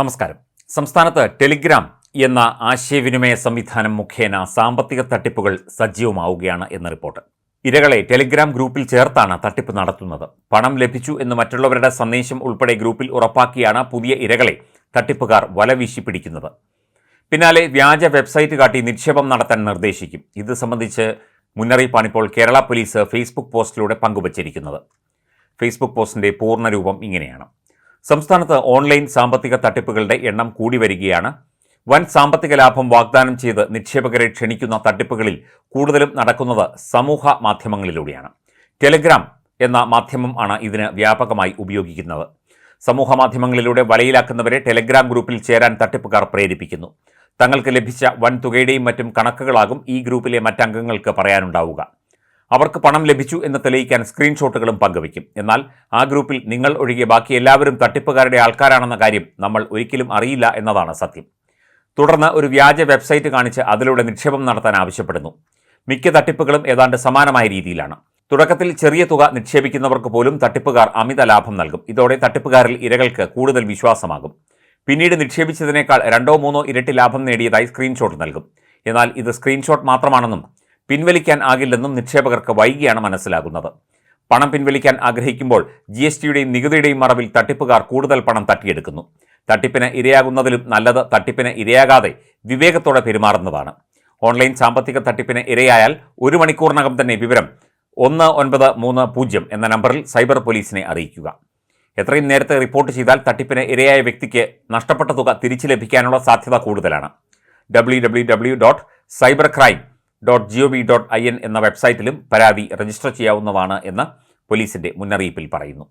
നമസ്കാരം. സംസ്ഥാനത്ത് ടെലിഗ്രാം എന്ന ആശയവിനിമയ സംവിധാനം മുഖേന സാമ്പത്തിക തട്ടിപ്പുകൾ സജീവമാവുകയാണ് എന്ന റിപ്പോർട്ട്. ഇരകളെ ടെലിഗ്രാം ഗ്രൂപ്പിൽ ചേർത്താണ് തട്ടിപ്പ് നടത്തുന്നത്. പണം ലഭിച്ചു എന്ന് മറ്റുള്ളവരുടെ സന്ദേശം ഉൾപ്പെടെ ഗ്രൂപ്പിൽ ഉറപ്പാക്കിയാണ് പുതിയ ഇരകളെ തട്ടിപ്പുകാർ വലവീശി പിടിക്കുന്നത് പിന്നാലെ വ്യാജ വെബ്സൈറ്റ് കാട്ടി നിക്ഷേപം നടത്താൻ നിർദ്ദേശിക്കും. ഇത് സംബന്ധിച്ച് മുന്നറിയിപ്പാണ് ഇപ്പോൾ കേരള പോലീസ് ഫേസ്ബുക്ക് പോസ്റ്റിലൂടെ പങ്കുവച്ചിരിക്കുന്നത്. ഫേസ്ബുക്ക് പോസ്റ്റിന്റെ പൂർണരൂപം ഇങ്ങനെയാണ്. സംസ്ഥാനത്ത് ഓൺലൈൻ സാമ്പത്തിക തട്ടിപ്പുകളുടെ എണ്ണം കൂടി വരികയാണ്. വൻ സാമ്പത്തിക ലാഭം വാഗ്ദാനം ചെയ്ത് നിക്ഷേപകരെ ക്ഷണിക്കുന്ന തട്ടിപ്പുകളിൽ കൂടുതലും നടക്കുന്നത് സമൂഹ മാധ്യമങ്ങളിലൂടെയാണ്. ടെലിഗ്രാം എന്ന മാധ്യമം ആണ് ഇതിന് വ്യാപകമായി ഉപയോഗിക്കുന്നത്. സമൂഹ മാധ്യമങ്ങളിലൂടെ വലയിലാക്കുന്നവരെ ടെലിഗ്രാം ഗ്രൂപ്പിൽ ചേരാൻ തട്ടിപ്പുകാർ പ്രേരിപ്പിക്കുന്നു. തങ്ങൾക്ക് ലഭിച്ച വൻ തുകയുടെയും മറ്റും കണക്കുകളാകും ഈ ഗ്രൂപ്പിലെ മറ്റംഗങ്ങൾക്ക് പറയാനുണ്ടാവുക. അവർക്ക് പണം ലഭിച്ചു എന്ന് തെളിയിക്കാൻ സ്ക്രീൻഷോട്ടുകളും പങ്കുവയ്ക്കും. എന്നാൽ ആ ഗ്രൂപ്പിൽ നിങ്ങൾ ഒഴികെ ബാക്കി എല്ലാവരും തട്ടിപ്പുകാരുടെ ആൾക്കാരാണെന്ന കാര്യം നമ്മൾ ഒരിക്കലും അറിയില്ല എന്നതാണ് സത്യം. തുടർന്ന് ഒരു വ്യാജ വെബ്സൈറ്റ് കാണിച്ച് അതിലൂടെ നിക്ഷേപം നടത്താൻ ആവശ്യപ്പെടുന്നു. മിക്ക തട്ടിപ്പുകളും ഏതാണ്ട് സമാനമായ രീതിയിലാണ്. തുടക്കത്തിൽ ചെറിയ തുക നിക്ഷേപിക്കുന്നവർക്ക് പോലും തട്ടിപ്പുകാർ അമിത ലാഭം നൽകും. ഇതോടെ തട്ടിപ്പുകാരിൽ ഇരകൾക്ക് കൂടുതൽ വിശ്വാസമാകും. പിന്നീട് നിക്ഷേപിച്ചതിനേക്കാൾ രണ്ടോ മൂന്നോ ഇരട്ടി ലാഭം നേടിയതായി സ്ക്രീൻഷോട്ട് നൽകും. എന്നാൽ ഇത് സ്ക്രീൻഷോട്ട് മാത്രമാണെന്നും പിൻവലിക്കാൻ ആകില്ലെന്നും നിക്ഷേപകർക്ക് വൈകിയാണ് മനസ്സിലാകുന്നത്. പണം പിൻവലിക്കാൻ ആഗ്രഹിക്കുമ്പോൾ ജി എസ് ടിയുടെയും നികുതിയുടെയും മറവിൽ തട്ടിപ്പുകാർ കൂടുതൽ പണം തട്ടിയെടുക്കുന്നു. തട്ടിപ്പിന് ഇരയാകുന്നതിലും നല്ലത് തട്ടിപ്പിന് ഇരയാകാതെ വിവേകത്തോടെ പെരുമാറുന്നതാണ്. ഓൺലൈൻ സാമ്പത്തിക തട്ടിപ്പിന് ഇരയായാൽ ഒരു മണിക്കൂറിനകം തന്നെ വിവരം ഒന്ന് ഒൻപത് മൂന്ന് പൂജ്യം എന്ന നമ്പറിൽ സൈബർ പോലീസിനെ അറിയിക്കുക. എത്രയും നേരത്തെ റിപ്പോർട്ട് ചെയ്താൽ തട്ടിപ്പിന് ഇരയായ വ്യക്തിക്ക് നഷ്ടപ്പെട്ട തുക തിരിച്ചു ലഭിക്കാനുള്ള സാധ്യത കൂടുതലാണ്. W W W dot cyber crime dot G O V dot I N എന്ന വെബ്സൈറ്റിലും പരാതി രജിസ്റ്റർ ചെയ്യാവുന്നതാണ് എന്ന് പോലീസിന്റെ മുന്നറിയിപ്പിൽ പറയുന്നു.